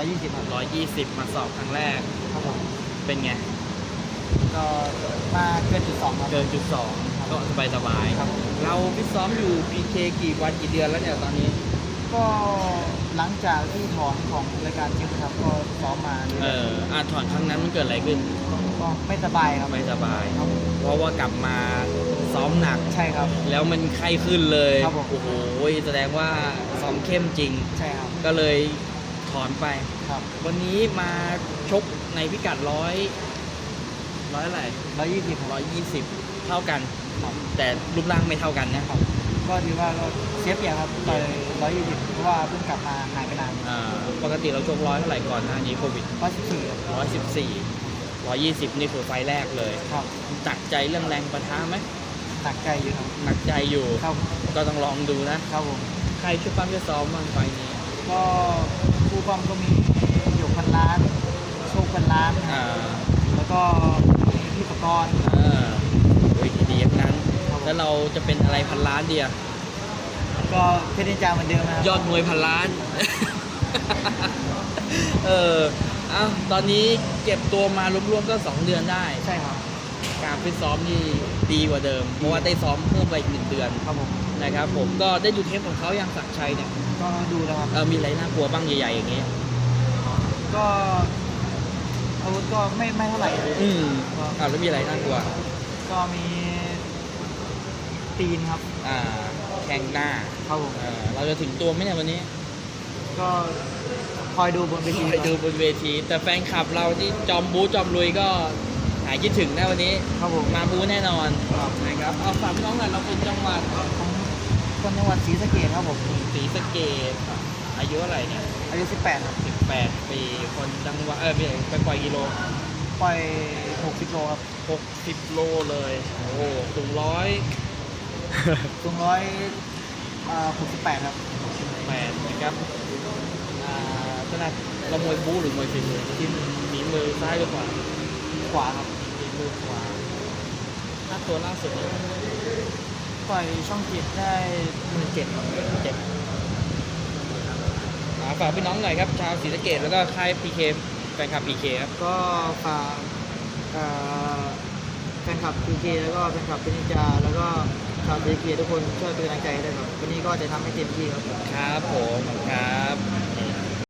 อยยี่สิบครับร้อยยี่สิบมาสอบครั้งแรก ครับผมเป็นไง ก็มาเกินจุดสองครับ เกินจุดสองก็สบายสบายๆครับ เราฟิตซ้อมอยู่ PK กี่วันกี่เดือนแล้วเนี่ยตอนนี้ ก็หลังจากที่ถอนของรายการเชฟครับก็ซ้อมมาเรื่เออยออาถอนครั้งนั้นมันเกิดอะไรขึ้นๆก็ไม่สบายครับไม่สบายครับเพราะว่ากลับมาซ้อมหนัก ใช่ครับ แล้วมันไข้ขึ้นเลย ครับผม โอ้โห แสดงว่าซ้อมเข้มจริง ใช่ครับ ก็เลย ถอนไป ครับวันนี้มาชกในพิกัดร้อยร้อยอะไรร้อยยี่สิบร้อยยี่สิบเท่ากัน ครับแต่รูปร่างไม่เท่ากันนะครับ ก็ถือว่าก็เสียเปรียบครับต่อยร้อยยี่สิบเพราะว่าเพิ่งกลับมาหายไปนานอ่าปกติเราชกร้อยเท่าไหร่ก่อนหน้านี้โควิดร้อยสิบสี่ร้อยสิบสี่ร้อยยี่สิบนี่คือไฟล์แรกเลยครับตักใจเรื่องแรงประทะไหมหนักใจอยู่ครับหนักใจอยู่ ครับก็ต้องลองดูนะ ครับผม ใครช่วยปั้มช่วยซ้อมบ้างไฟล์นี้ ก็ผู้ป้อมก็มีหยกพันล้าน โชคพันล้านอ่าแล้วก็มีพี่ประกรณ์อ่าโอ้ยดีอย่างนั้นครับผมแล้วเราจะเป็นอะไรพันล้านเดียก็เพชรนินจาเหมือนเดิมนะครับยอดมวยพันล้าน เอออ้าวตอนนี้เก็บตัวมารวมๆก็ 2 เดือนได้ ใช่ครับ การฟิตซ้อมนี่ดีกว่าเดิม เพราะว่าได้ซ้อมเพิ่มไปอีกหนึ่งเดือนครับผมนะครับผมก็ได้ดูเทปของเขาอย่างศักดิ์ชัยเนี่ยก็ดูแล้วครับเออมีอะไรน่ากลัวบ้างใหญ่ๆอย่างเงี้ยก็อาวุธก็ไม่ไม่เท่าไหร่อืมอ่าแล้วมีอะไรน่ากลัว ก็มีตีนครับ อ่าแข่งหน้าครับผมเออเราจะถึงตัวไหมเนี่ยวันนี้ ก็คอยดูบนเวทีไปดูบนเวที แต่แฟนคลับเราที่จอมบูจอมลุยก็ หายคิดถึงนะวันนี้ครับผมมาบูแน่นอนครับนะครับเอาฝากพี่น้องหน่อยเราเป็นจังหวัดผมคนจังหวัดศรีสะเกษครับผมศรีสะเกษอายุเท่าไหร่เนี่ยอายุ 18 ครับ 18 ปีคนจังหวัดเออไม่ใช่ไปปล่อยกิโลปล่อย 60โลครับ 60 โลเลยโอ้โหสูงร้อยสูงร้อยอ่า68ครับแปดนะครับอ่าขนาดเรามวยบู๊หรือมวยฝีมือที่มีมือซ้ายหรือขวา ขวาครับฝีมือขวาถ้าตัวล่าสุดเนี่ยปล่อยช่องจิตได้หมื่นเจ็ดเจ็บอ่าฝากพี่น้องหน่อยครับ ชาวศรีสะเกดแล้วก็ค่ายพีเคแฟนคลับพีเคครับ ก็ฝากเอ่อแฟนคลับ PK แล้วก็แฟนคลับเป็นนิจาแล้วก็ชาว PK ทุกคนช่วยเป็นกำลังใจให้ด้วยครับ วันนี้ก็จะทำให้เต็มที่ครับ ครับผม ครับ